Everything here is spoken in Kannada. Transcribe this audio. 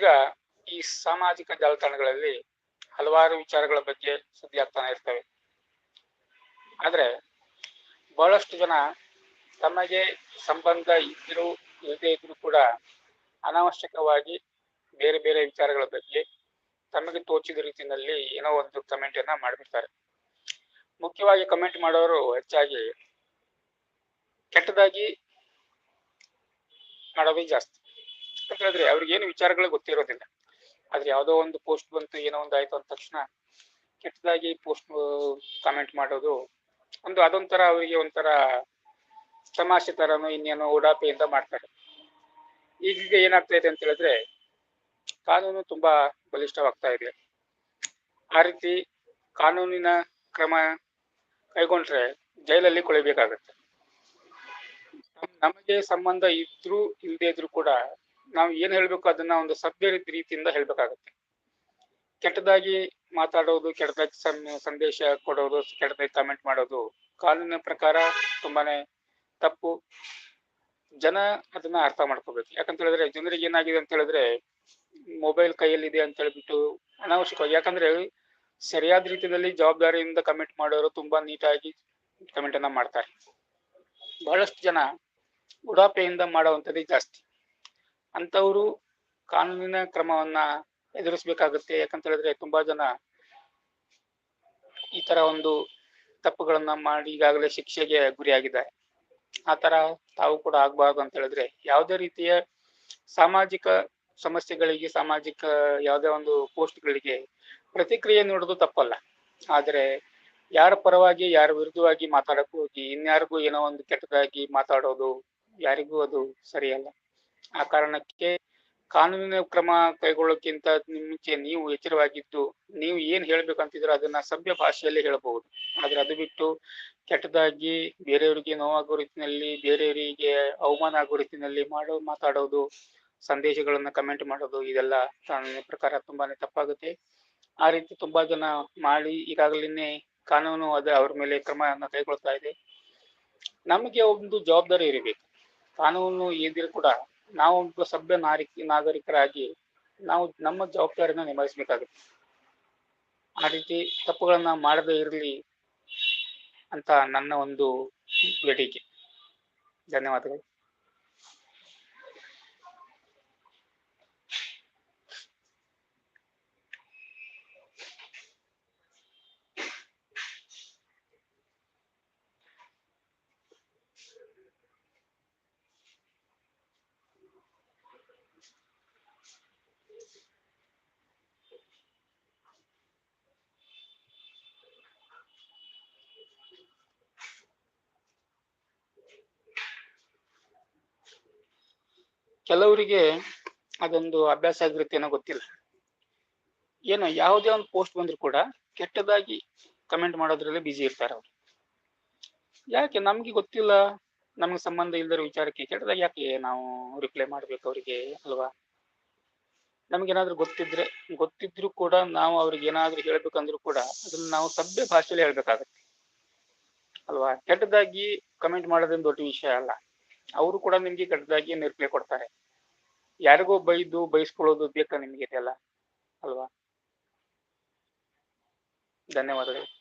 ಈಗ ಈ ಸಾಮಾಜಿಕ ಜಾಲತಾಣಗಳಲ್ಲಿ ಹಲವಾರು ವಿಚಾರಗಳ ಬಗ್ಗೆ ಸುದ್ದಿ ಆಗ್ತಾನೆ ಇರ್ತವೆ. ಆದ್ರೆ ಬಹಳಷ್ಟು ಜನ ತಮಗೆ ಸಂಬಂಧ ಇದ್ದರೂ ಇಲ್ಲದೇ ಇದ್ರೂ ಕೂಡ ಅನಾವಶ್ಯಕವಾಗಿ ಬೇರೆ ಬೇರೆ ವಿಚಾರಗಳ ಬಗ್ಗೆ ತಮಗೆ ತೋಚಿದ ರೀತಿಯಲ್ಲಿ ಏನೋ ಒಂದು ಕಮೆಂಟ್ ಅನ್ನ ಮಾಡಿಬಿಡ್ತಾರೆ. ಮುಖ್ಯವಾಗಿ ಕಮೆಂಟ್ ಮಾಡೋರು ಹೆಚ್ಚಾಗಿ ಕೆಟ್ಟದಾಗಿ ಮಾಡೋದೇ ಜಾಸ್ತಿ. ಅಂತ ಹೇಳಿದ್ರೆ ಅವ್ರಿಗೆ ಏನು ವಿಚಾರಗಳು ಗೊತ್ತಿರೋದಿಲ್ಲ. ಆದ್ರೆ ಯಾವುದೋ ಒಂದು ಪೋಸ್ಟ್ ಬಂತು, ಏನೋ ಒಂದು ಆಯ್ತು ಅಂದ ತಕ್ಷಣ ಕೆಟ್ಟದಾಗಿ ಪೋಸ್ಟ್ ಕಮೆಂಟ್ ಮಾಡೋದು ಒಂದು ಅದೊಂಥರ ಅವರಿಗೆ ಒಂಥರ ತಮಾಷೆ ತರನು ಇನ್ನೇನೋ ಉಡಾಪೆಯಿಂದ ಮಾಡ್ತಾರೆ. ಈಗೀಗ ಏನಾಗ್ತಾ ಇದೆ ಅಂತ ಹೇಳಿದ್ರೆ ಕಾನೂನು ತುಂಬಾ ಬಲಿಷ್ಠವಾಗ್ತಾ ಇದೆ. ಆ ರೀತಿ ಕಾನೂನಿನ ಕ್ರಮ ಕೈಗೊಂಡ್ರೆ ಜೈಲಲ್ಲಿ ಕೊಳಿಬೇಕಾಗತ್ತೆ. ನಮಗೆ ಸಂಬಂಧ ಇದ್ರೂ ಇಲ್ಲದೆ ಇದ್ರೂ ಕೂಡ ನಾವು ಏನ್ ಹೇಳ್ಬೇಕು ಅದನ್ನ ಒಂದು ಸಭ್ಯ ರೀತಿಯಿಂದ ಹೇಳ್ಬೇಕಾಗತ್ತೆ. ಕೆಟ್ಟದಾಗಿ ಮಾತಾಡೋದು, ಕೆಟ್ಟದಾಗಿ ಸಂದೇಶ ಕೊಡೋದು, ಕೆಟ್ಟದಾಗಿ ಕಮೆಂಟ್ ಮಾಡೋದು ಕಾನೂನಿನ ಪ್ರಕಾರ ತುಂಬಾನೇ ತಪ್ಪು. ಜನ ಅದನ್ನ ಅರ್ಥ ಮಾಡ್ಕೋಬೇಕು. ಯಾಕಂತ ಹೇಳಿದ್ರೆ ಜನರಿಗೆ ಏನಾಗಿದೆ ಅಂತ ಹೇಳಿದ್ರೆ ಮೊಬೈಲ್ ಕೈಯಲ್ಲಿದೆ ಅಂತ ಹೇಳ್ಬಿಟ್ಟು ಅನಾವಶ್ಯಕವಾಗಿ, ಯಾಕಂದ್ರೆ ಸರಿಯಾದ ರೀತಿಯಲ್ಲಿ ಜವಾಬ್ದಾರಿಯಿಂದ ಕಮೆಂಟ್ ಮಾಡೋರು ತುಂಬಾ ನೀಟಾಗಿ ಕಮೆಂಟ್ ಅನ್ನ ಮಾಡ್ತಾರೆ. ಬಹಳಷ್ಟು ಜನ ಉಡಾಪೆಯಿಂದ ಮಾಡುವಂಥದ್ದೇ ಜಾಸ್ತಿ. ಅಂಥವ್ರು ಕಾನೂನಿನ ಕ್ರಮವನ್ನ ಎದುರಿಸಬೇಕಾಗುತ್ತೆ. ಯಾಕಂತ ಹೇಳಿದ್ರೆ ತುಂಬಾ ಜನ ಈ ತರ ಒಂದು ತಪ್ಪುಗಳನ್ನ ಮಾಡಿ ಈಗಾಗಲೇ ಶಿಕ್ಷೆಗೆ ಗುರಿಯಾಗಿದ್ದಾರೆ ಆ ತರ ತಾವು ಕೂಡ ಆಗ್ಬಾರ್ದು ಅಂತ ಹೇಳಿದ್ರೆ ಯಾವುದೇ ರೀತಿಯ ಸಾಮಾಜಿಕ ಸಮಸ್ಯೆಗಳಿಗೆ, ಸಾಮಾಜಿಕ ಯಾವುದೇ ಒಂದು ಪೋಸ್ಟ್ಗಳಿಗೆ ಪ್ರತಿಕ್ರಿಯೆ ನೀಡೋದು ತಪ್ಪಲ್ಲ. ಆದ್ರೆ ಯಾರ ಪರವಾಗಿ, ಯಾರ ವಿರುದ್ಧವಾಗಿ ಮಾತಾಡಕ್ ಹೋಗಿ, ಇನ್ಯಾರಿಗೂ ಏನೋ ಒಂದು ಕೆಟ್ಟದಾಗಿ ಮಾತಾಡೋದು ಯಾರಿಗೂ ಅದು ಸರಿಯಲ್ಲ. ಆ ಕಾರಣಕ್ಕೆ ಕಾನೂನಿನ ಕ್ರಮ ಕೈಗೊಳ್ಳೋಕ್ಕಿಂತ ಮುಂಚೆ ನೀವು ಎಚ್ಚರವಾಗಿದ್ದು, ನೀವು ಏನ್ ಹೇಳ್ಬೇಕಂತಿದ್ರೆ ಅದನ್ನ ಸಭ್ಯ ಭಾಷೆಯಲ್ಲಿ ಹೇಳಬಹುದು. ಆದ್ರೆ ಅದು ಬಿಟ್ಟು ಕೆಟ್ಟದಾಗಿ ಬೇರೆಯವರಿಗೆ ನೋವಾಗೋ ರೀತಿಯಲ್ಲಿ, ಬೇರೆಯವರಿಗೆ ಅವಮಾನ ಆಗೋ ರೀತಿಯಲ್ಲಿ ಮಾಡೋ, ಮಾತಾಡೋದು, ಸಂದೇಶಗಳನ್ನ ಕಮೆಂಟ್ ಮಾಡೋದು, ಇದೆಲ್ಲ ಕಾನೂನಿನ ಪ್ರಕಾರ ತುಂಬಾನೇ ತಪ್ಪಾಗುತ್ತೆ. ಆ ರೀತಿ ತುಂಬಾ ಜನ ಮಾಡಿ ಈಗಾಗಲೇ ಕಾನೂನು ಅದ ಅವ್ರ ಮೇಲೆ ಕ್ರಮವನ್ನು ಕೈಗೊಳ್ತಾ ಇದೆ. ನಮಗೆ ಒಂದು ಜವಾಬ್ದಾರಿ ಇರಬೇಕು. ಕಾನೂನು ಏನಿದ್ರು ಕೂಡ ನಾವು ಒಬ್ಬ ಸಭ್ಯ ನಾರಿಕ ನಾಗರಿಕರಾಗಿ ನಾವು ನಮ್ಮ ಜವಾಬ್ದಾರಿಯನ್ನು ನಿಭಾಯಿಸಬೇಕಾಗುತ್ತೆ. ಆ ರೀತಿ ತಪ್ಪುಗಳನ್ನ ಮಾಡದೇ ಇರಲಿ ಅಂತ ನನ್ನ ಒಂದು ಬೇಡಿಕೆ. ಧನ್ಯವಾದಗಳು. ಕೆಲವರಿಗೆ ಅದೊಂದು ಅಭ್ಯಾಸ ಆಗಿರುತ್ತೆ ಏನೋ ಗೊತ್ತಿಲ್ಲ. ಏನೋ ಯಾವುದೇ ಒಂದು ಪೋಸ್ಟ್ ಬಂದ್ರು ಕೂಡ ಕೆಟ್ಟದಾಗಿ ಕಮೆಂಟ್ ಮಾಡೋದ್ರಲ್ಲಿ ಬಿಜಿ ಇರ್ತಾರೆ ಅವರು. ಯಾಕೆ ನಮ್ಗೆ ಗೊತ್ತಿಲ್ಲ? ನಮ್ಗೆ ಸಂಬಂಧ ಇಲ್ದಿರೋ ವಿಚಾರಕ್ಕೆ ಕೆಟ್ಟದಾಗಿ ಯಾಕೆ ನಾವು ರಿಪ್ಲೈ ಮಾಡ್ಬೇಕು ಅವರಿಗೆ ಅಲ್ವಾ? ನಮ್ಗೇನಾದ್ರೂ ಗೊತ್ತಿದ್ರೆ, ಗೊತ್ತಿದ್ರು ಕೂಡ ನಾವು ಅವ್ರಿಗೆ ಏನಾದ್ರೂ ಹೇಳ್ಬೇಕಂದ್ರು ಕೂಡ ಅದನ್ನ ನಾವು ಸಭ್ಯ ಭಾಷೆಯಲ್ಲಿ ಹೇಳ್ಬೇಕಾಗತ್ತೆ. ಅಲ್ವಾ? ಕೆಟ್ಟದಾಗಿ ಕಮೆಂಟ್ ಮಾಡೋದೇನು ದೊಡ್ಡ ವಿಷಯ ಅಲ್ಲ. ಅವರು ಕೂಡ ನಿಮ್ಗೆ ಕೆಟ್ಟದಾಗಿ ರಿಪ್ಲೈ ಕೊಡ್ತಾರೆ. ಯಾರಿಗೋ ಬೈದು ಬೈಸ್ಕೊಳ್ಳೋದು ಬೇಕಾ ನಿಮ್ಗೆ ಇದೆಲ್ಲ? ಅಲ್ವಾ? ಧನ್ಯವಾದಗಳು.